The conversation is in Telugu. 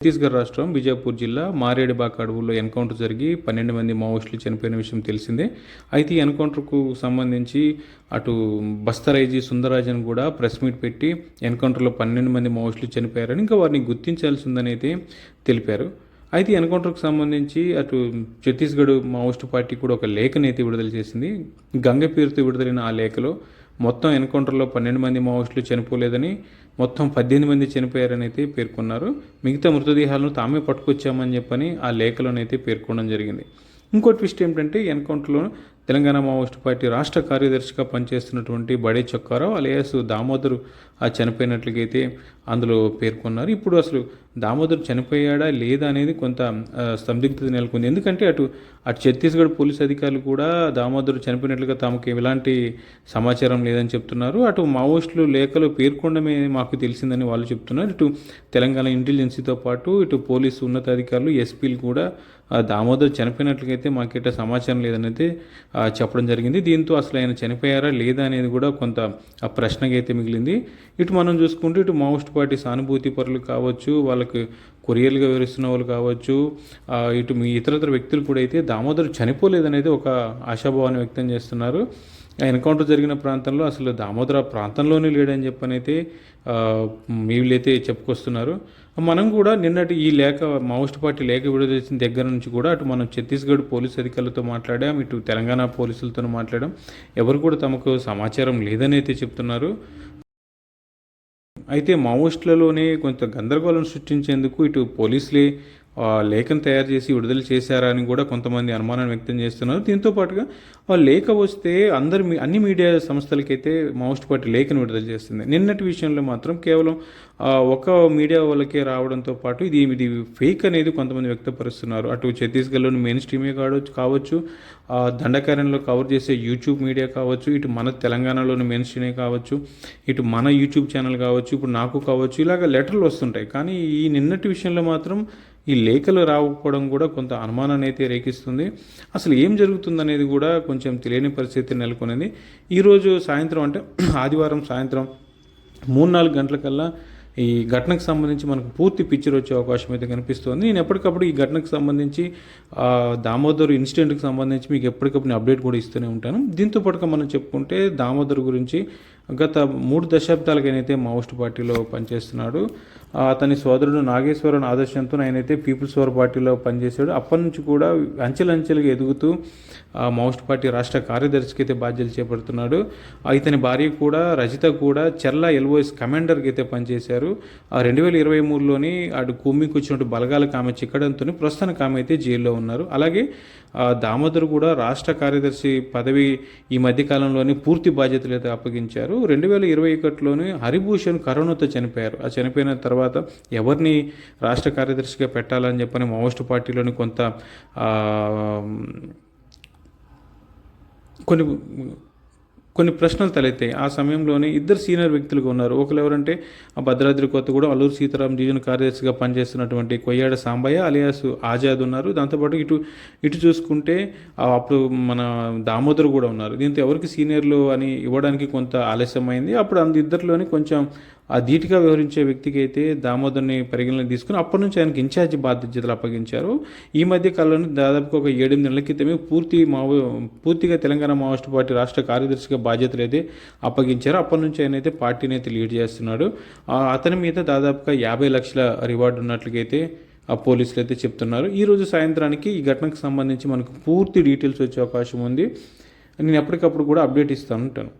ఛత్తీస్గఢ్ రాష్ట్రం విజయపూర్ జిల్లా మారేడుబాక అడవుల్లో ఎన్కౌంటర్ జరిగి పన్నెండు మంది మావోయిస్టులు చనిపోయిన విషయం తెలిసిందే. అయితే ఈ ఎన్కౌంటర్కు సంబంధించి అటు బస్తరైజీ సుందరాజన్ కూడా ప్రెస్ మీట్ పెట్టి ఎన్కౌంటర్లో పన్నెండు మంది మావోయిస్టులు చనిపోయారని ఇంకా వారిని గుర్తించాల్సి ఉందని అయితే తెలిపారు అయితే ఎన్కౌంటర్కు సంబంధించి అటు ఛత్తీస్గఢ్ మావోయిస్టు పార్టీ కూడా ఒక లేఖనైతే విడుదల చేసింది. గంగ పేరుతో విడుదలైన ఆ లేఖలో మొత్తం ఎన్కౌంటర్లో పన్నెండు మంది మావోయిస్టులు చనిపోలేదని మొత్తం పద్దెనిమిది మంది చనిపోయారని అయితే పేర్కొన్నారు. మిగతా మృతదేహాలను తామే పట్టుకొచ్చామని చెప్పని ఆ లేఖలోనైతే పేర్కొనడం జరిగింది. ఇంకో ట్విస్ట్ ఏమిటంటే ఎన్కౌంటర్లో తెలంగాణ మావోయిస్ట్ పార్టీ రాష్ట్ర కార్యదర్శిగా పనిచేస్తున్నటువంటి బడే చొక్కారావు అలియాస్ దామోదరు ఆ చనిపోయినట్లుగైతే అందులో పేర్కొన్నారు. ఇప్పుడు అసలు దామోదర్ చనిపోయాడా లేదా అనేది కొంత ఆ, సందిగ్ధత నెలకొంది. ఎందుకంటే అటు అటు ఛత్తీస్గఢ్ పోలీస్ అధికారులు కూడా దామోదర్ చనిపోయినట్లుగా తమకు ఎలాంటి సమాచారం లేదని చెప్తున్నారు. అటు మావోయిస్టులు లేఖలో పేర్కొనడమే మాకు తెలిసిందని వాళ్ళు చెప్తున్నారు. ఇటు తెలంగాణ ఇంటెలిజెన్సీతో పాటు ఇటు పోలీసు ఉన్నతాధికారులు ఎస్పీలు కూడా దామోదర్ చనిపోయినట్లయితే మాకేట సమాచారం లేదని అయితే చెప్పడం జరిగింది. దీంతో అసలు ఆయన చనిపోయారా లేదా అనేది కూడా కొంత ఆ ప్రశ్నగా అయితే మిగిలింది. ఇటు మనం చూసుకుంటే ఇటు మావోయిస్ట్ పార్టీ సానుభూతి పరులు కావచ్చు వాళ్ళకి కొరియర్లుగా వివరిస్తున్న వాళ్ళు కావచ్చు ఇటు మీ ఇతరతర వ్యక్తులు కూడా అయితే దామోదర్ చనిపోలేదనేది ఒక ఆశాభావాన్ని వ్యక్తం చేస్తున్నారు. ఆ ఎన్కౌంటర్ జరిగిన ప్రాంతంలో అసలు దామోదర ప్రాంతంలోనే లేడని చెప్పనైతే ఆ, వీళ్ళైతే చెప్పుకొస్తున్నారు. మనం కూడా నిన్నటి ఈ లేఖ మావోస్ట్ పార్టీ లేఖ విడుదల చేసిన దగ్గర నుంచి కూడా అటు మనం ఛత్తీస్గఢ్ పోలీస్ అధికారులతో మాట్లాడాం ఇటు తెలంగాణ పోలీసులతో మాట్లాడాం. ఎవరు కూడా తమకు సమాచారం లేదని అయితే చెప్తున్నారు. అయితే మావోయిస్టులలోనే కొంత గందరగోళం సృష్టించేందుకు ఇటు పోలీసులే లేఖను తయారు చేసి విడుదల చేశారా అని కూడా కొంతమంది అనుమానాన్ని వ్యక్తం చేస్తున్నారు. దీంతో పాటుగా ఆ లేఖ వస్తే అందరి మీ- అన్ని మీడియా సంస్థలకైతే మోస్ట్ పార్టీ లేఖను విడుదల చేస్తుంది. నిన్నటి విషయంలో మాత్రం కేవలం ఒక మీడియా వాళ్ళకే రావడంతో పాటు ఇది ఇది ఫేక్ అనేది కొంతమంది వ్యక్తపరుస్తున్నారు. అటు ఛత్తీస్గఢ్లోని మెయిన్ స్ట్రీమే కావచ్చు కావచ్చు ఆ, దండకారణ్యంలో కవర్ చేసే యూట్యూబ్ మీడియా కావచ్చు ఇటు మన తెలంగాణలోని మెయిన్ స్ట్రీమే కావచ్చు ఇటు మన యూట్యూబ్ ఛానల్ కావచ్చు ఇప్పుడు నాకు కావచ్చు ఇలాగ లెటర్లు వస్తుంటాయి. కానీ ఈ నిన్నటి విషయంలో మాత్రం ఈ లేఖలు రాకపోవడం కూడా కొంత అనుమానాన్ని అయితే రేకిస్తుంది. అసలు ఏం జరుగుతుందనేది కూడా కొంచెం తెలియని పరిస్థితి నెలకొనింది. ఈరోజు సాయంత్రం అంటే ఆదివారం సాయంత్రం మూడు నాలుగు గంటలకల్లా ఈ ఘటనకు సంబంధించి మనకు పూర్తి పిక్చర్ వచ్చే అవకాశం అయితే కనిపిస్తుంది. నేను ఎప్పటికప్పుడు ఈ ఘటనకు సంబంధించి దామోదర్ ఇన్సిడెంట్కి సంబంధించి మీకు ఎప్పటికప్పుడు నేను అప్డేట్ కూడా ఇస్తూనే ఉంటాను. దీంతో పాటుగా మనం చెప్పుకుంటే దామోదర్ గురించి గత మూడు దశాబ్దాలకైనైతే మావోస్ట్ పార్టీలో పనిచేస్తున్నాడు అతని సోదరుడు నాగేశ్వరన్ ఆదర్శంతో ఆయనైతే పీపుల్స్ వార్ పార్టీలో పనిచేశాడు. అప్పటి నుంచి కూడా అంచెలంచెలుగా ఎదుగుతూ ఆ, పార్టీ రాష్ట్ర కార్యదర్శికి అయితే బాధ్యతలు చేపడుతున్నాడు. ఇతని భార్య కూడా రజిత కూడా చెర్ల ఎల్ఓఎస్ కమాండర్కి అయితే పనిచేశారు. ఆ రెండు వేల ఇరవై మూడులోని అటు కుమ్మికి వచ్చినట్టు బలగాలకు ఆమె చిక్కడంతో ప్రస్తుతానికి ఆమె అయితే జైల్లో ఉన్నారు. అలాగే దామోదర్ కూడా రాష్ట్ర కార్యదర్శి పదవి ఈ మధ్య కాలంలోనే పూర్తి బాధ్యతలు అయితే అప్పగించారు. రెండు వేల ఇరవై ఒకటిలోనే హరిభూషణ్ కరోనాతో చనిపోయారు. ఆ చనిపోయిన తర్వాత ఎవరిని రాష్ట్ర కార్యదర్శిగా పెట్టాలని చెప్పని మావోయిస్ట్ పార్టీలోని కొంత కొన్ని కొన్ని ప్రశ్నలు తలెత్తాయి. ఆ సమయంలోనే ఇద్దరు సీనియర్ వ్యక్తులుగా ఉన్నారు. ఒకరు ఎవరంటే ఆ భద్రాద్రి కొత్తగూడెం అల్లూరు సీతారాం డివిజన్ కార్యదర్శిగా పనిచేస్తున్నటువంటి కొయ్యాడ సాంబయ్య అలియాస్ ఆజాద్ ఉన్నారు. దాంతోపాటు ఇటు ఇటు చూసుకుంటే అప్పుడు మన దామోదర్ కూడా ఉన్నారు. దీంతో ఎవరికి సీనియర్లు అని ఇవ్వడానికి కొంత ఆలస్యమైంది. అప్పుడు అందు ఇద్దరిలోని కొంచెం ఆ ధీటుగా వ్యవహరించే వ్యక్తికి అయితే దామోదర్ని పరిగణన తీసుకుని అప్పటి నుంచి ఆయనకి ఇన్ఛార్జి బాధ్యతలు అప్పగించారు. ఈ మధ్య కాలంలో దాదాపుగా ఒక ఏడెనిమిది నెలల క్రితమే పూర్తి మావో పూర్తిగా తెలంగాణ మావోయిస్ట్ పార్టీ రాష్ట్ర కార్యదర్శిగా బాధ్యతలు అయితే అప్పగించారు. అప్పటి నుంచి ఆయన అయితే పార్టీని అయితే లీడ్ చేస్తున్నాడు. ఆ, అతని మీద దాదాపుగా యాభై లక్షల రివార్డు ఉన్నట్లుగైతే ఆ పోలీసులు అయితే చెప్తున్నారు. ఈ రోజు సాయంత్రానికి ఈ ఘటనకు సంబంధించి మనకు పూర్తి డీటెయిల్స్ వచ్చే అవకాశం ఉంది. నేను ఎప్పటికప్పుడు కూడా అప్డేట్ ఇస్తాను. ఉంటాను.